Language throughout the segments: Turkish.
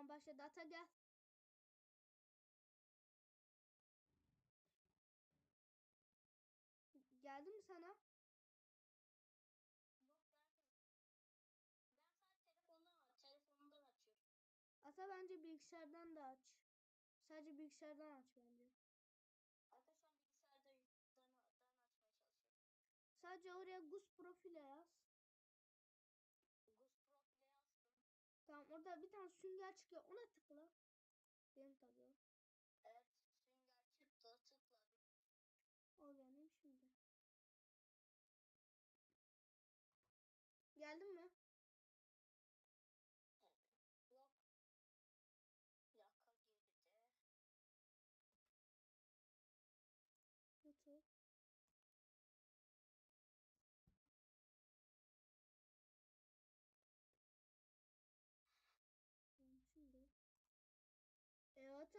Tamam başladı. Ata gel. Geldi mi sana? Ata bence bilgisayardan da aç. Sadece bilgisayardan aç bence. Hatta şu an bilgisayardan açmaya çalışıyorum. Sadece oraya Gus profile yaz. Gus Profil'e yazdım. Tamam orada bir tane sünger çıkıyor. Ona tıkla. Benim tabii o.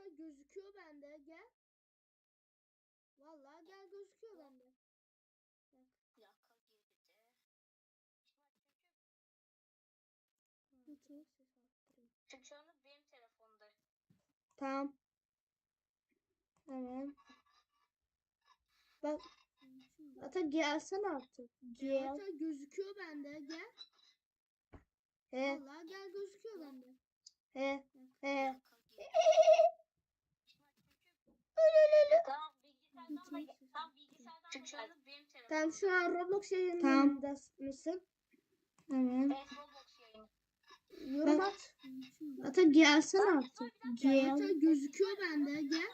Ha, gözüküyor bende. Gel. Vallahi gel gözüküyor bende. Bak. Yaka girdi. Otur. Ses arttırayım. Çünkü anda benim telefonda. Tamam. Tamam. Bak. Ata gelsene artık. Gel. Ata gözüküyor bende. Gel. He. Vallahi gel gözüküyor bende. He. He. Tamam bilgisayardan Çünkü şu anda benim telefonda. Tamam şu an Roblox yayınında mısın? Tamam. Evet Roblox yayını. Yorum at. Ata gelsene artık. Gel. Ata gözüküyor bende. Gel.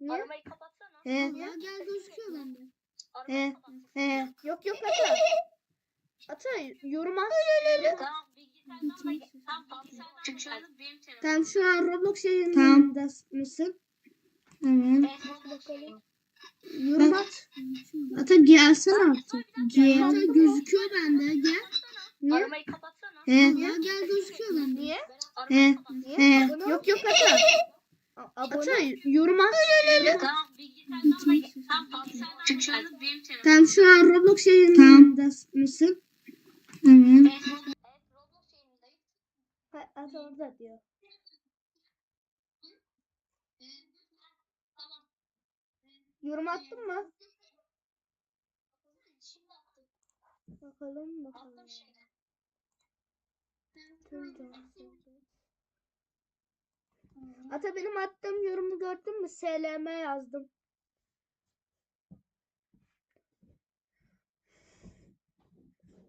Ne? Arabayı kapatsana. He. Vallahi gel gözüküyor bende. Arabayı He. kapatsana. He. Yok yok Ata. Ata yorum at. Tamam bilgisayardan da. Tamam bilgisayardan Çünkü şu anda benim telefonda. Tamam şu an Roblox yayınında mısın? Evet Roblox yayını. Yorum at. Ata gelsene artık. Gel. Ata gözüküyor bende. Gel. Ne? Arabayı kapatsana. He. Vallahi gel gözüküyor bende. Niye? Kapatsana. He. Yok yok Ata. Ata yorum at. Tamam bilgisayardan. Tamam şu an Roblox yayınında mısın? Tamam. Evet, Roblox yayınındayım. Ata orada diyor. Yorum attın mı? Bakalım bakalım. Ata benim attığım yorumu gördün mü? SLM yazdım.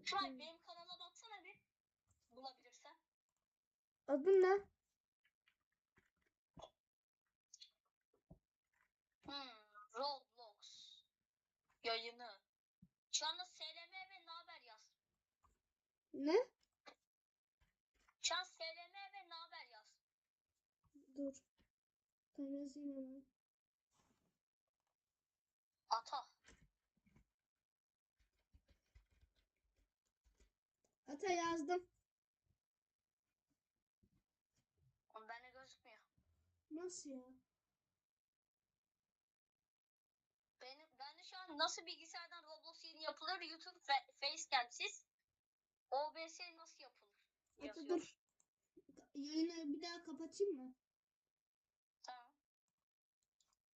Şu an benim kanala baksana bir. Bulabilirsen. Adın ne? Hmm, Roblox yayını. Şu anda SLM ve Naber yaz. Ne? Şu an SLM ve Naber yaz. Dur. Tamam yazayım hemen. Ata. Ata yazdım. Oğlum bende gözükmüyor. Nasıl ya? Şu an nasıl bilgisayardan Roblox yayını yapılır YouTube ve Facecam'siz OBS nasıl yapılır? Ata dur. Yayını bir daha kapatayım mı?